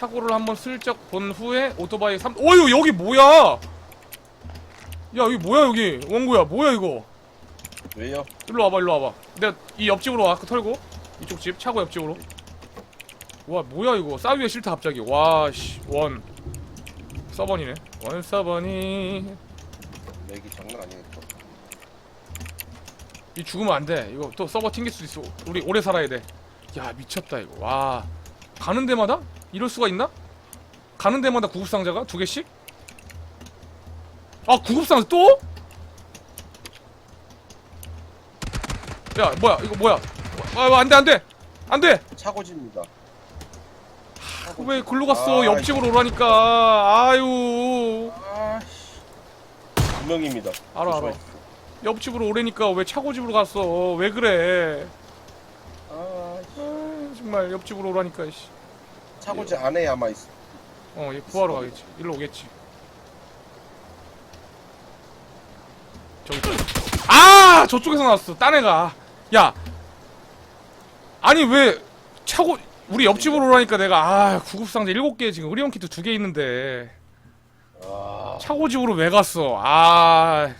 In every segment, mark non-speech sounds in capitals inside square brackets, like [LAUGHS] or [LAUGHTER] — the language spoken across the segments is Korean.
차고를 한번 슬쩍 본 후에 오토바이 3 어유 여기 뭐야? 야 여기 뭐야 여기? 원구야 뭐야 이거? 왜요? 일로 와봐 일로 와봐. 내가 이 옆집으로 와그 털고 이쪽 집 차고 옆집으로. 와 뭐야 이거? 싸위에 싫다 갑자기. 와씨원. 서버니네. 원 서버니 맥이 장난 아니겠죠? 이 죽으면 안돼. 이거 또 서버 튕길 수 있어. 우리 오래 살아야 돼야 미쳤다 이거. 와. 가는 데마다 이럴 수가 있나? 가는 데마다 구급상자가 두 개씩? 아 구급상자 또? 야 뭐야? 이거 뭐야? 아 안돼 안돼! 안돼! 차고지입니다. 왜 글로 갔어? 아, 옆집으로 오라니까. 아유. 아씨. 분명입니다. 알아 알아. 옆집으로 오래니까 왜 차고집으로 갔어? 왜 그래? 아, 아, 정말 옆집으로 오라니까 씨. 차고지 안에 아마 있어. 어, 얘 구하러 가겠지. 일로 오겠지. 저기. 아, 저쪽에서 나왔어. 딴 애가. 야. 아니 왜 차고 우리 옆집으로 오라니까 내가 아, 구급상자 7개 지금 의료용 키트 2개 있는데 아, 차고 집으로 왜 갔어? 아.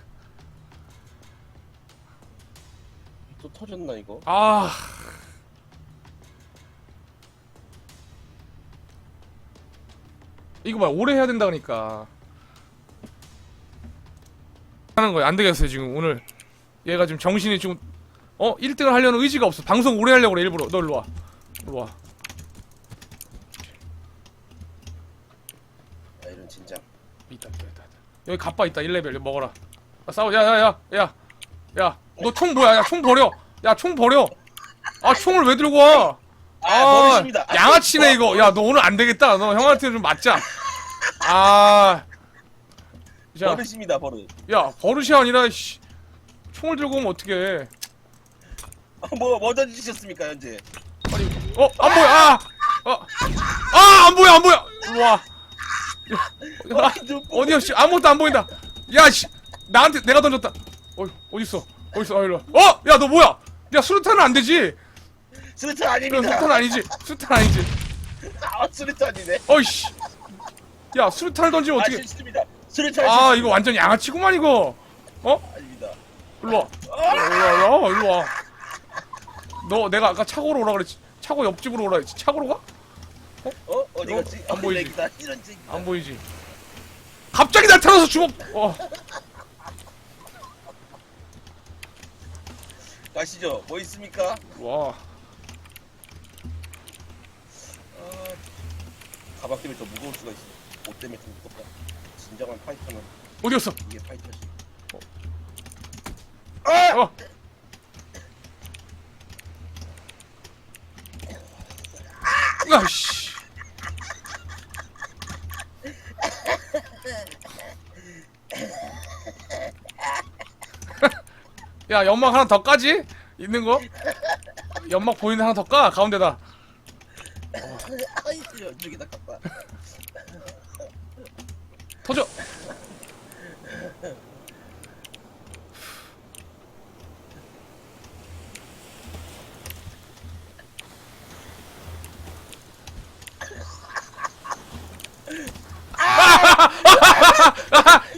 또 터졌나 이거? 아. 이거 봐 오래 해야 된다니까. 하는 거야 안 되겠어요 지금 오늘. 얘가 지금 정신이 지금 어? 1등을 하려는 의지가 없어. 방송 오래 하려고 그래 일부러. 너 일로 와. 일로 와. 아, 이런 진짜. 있다 있다 있다 여기 갑바 있다 1레벨. 먹어라. 아, 싸워. 야야야야야. 야너 총 뭐야? 야 총 버려. 야 총 버려. 아 총을 왜 들고 와 아, 버릇입니다. 아, 양아치네 어, 이거. 야 너 오늘 안 되겠다. 너 형한테 좀 맞자. 아. 자, 버릇입니다, 버릇. 야 버릇이 아니라 씨. 총을 들고 오면 어떡해. 아, 뭐, 뭐 던지셨습니까, 현재? 어, 안 보여. 아, 어, 아, 안 보여, 안 보여. 일로 와. 야, 아, 어디야, 씨, 아무것도 안 보인다. 야, 씨, 나한테 내가 던졌다. 어, 어디 있어? 어디 있어? 아, 일로. 와. 어, 야, 너 뭐야? 야, 수류탄은 안 되지. 수류탄 이건 아닙니다. 수류탄 아니지. 수류탄 아니지. 아, 수류탄이네. 어이씨. 야, 수류탄을 던지면 아, 어떻게? 실수입니다. 수류탄 아. 이거 완전 양아치구만 이거 어? 아닙니다. 일로 와 일로 와 일로 와 너 내가 아까 차고로 오라 그랬지 차고 옆집으로 오라 그랬지 차고로 가? 어? 어디 어? 갔지? 안 어, 보이지? 이런 쟁. 안 보이지 갑자기 나타나서 주먹 어 가시죠. 뭐 있습니까? 와. 가방 때문에 더 무거울 수가 있어. 옷 때문에 좀 무겁다. 진정한 파이터는 어디였어? 이게 파이터지. 어. 아씨. [LAUGHS] 야 연막 하나 더 까지? 있는 거? 연막 보이는 하나 더 까? 가운데다. 저기다 깎아. 터져.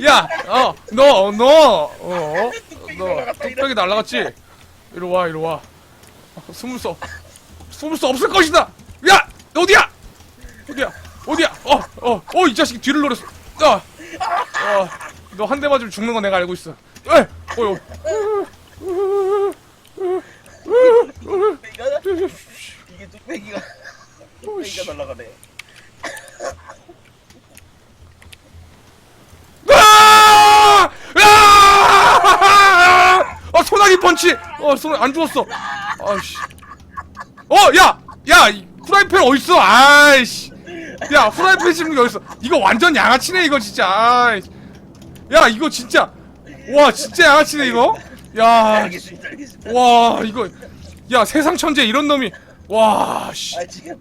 야, 어, 너, 너, 어, 너, 뚝배기 날라갔지? 이리 와, 이리 와. 어, 숨을 수, 없- 숨을 수 없을 것이다. 야, 어디야? 어디야? 어디야? 어, 어, 어, 이 자식 뒤를 노렸어. 어, 어, 너 한 대 맞으면 죽는 거 내가 알고 있어. 에, 어, 뚝배기가 이게 뚝배기가 뚝배기가 날라가네. 아! 아! 어, 소나기 펀치. 어, 손안 죽었어. 아씨. 어, 야, 야, 이 어디 있어? 아이씨. 야, 후라이팬 씹는 게 어디 있어? 이거 완전 양아치네 이거 진짜. 아이. 야, 이거 진짜. 와, 진짜 양아치네 이거. 야, 알겠습니다, 알겠습니다. 와, 이거. 야, 세상 천재 이런 놈이. 와, 씨. 아 지금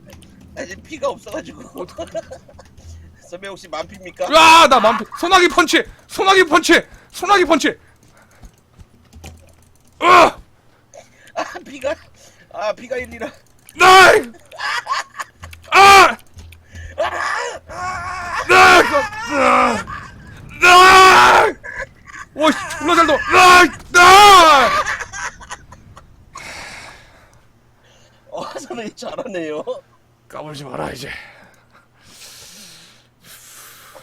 아 지금 피가 없어가지고. [LAUGHS] 선배 혹시 만피입니까? 야, 나 맘피. 소나기 펀치. 소나기 펀치. 소나기 펀치. 으! 아 피가 아 피가 1이라. 나이! 으아! 와, 씨, 졸라 잘 넣어. 아! 으아! 어, 선생님 잘하네요. 까불지 마라, 이제.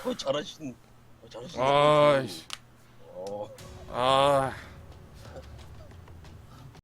어, 잘하신, 어, 잘하신. 아이씨. 어. 아.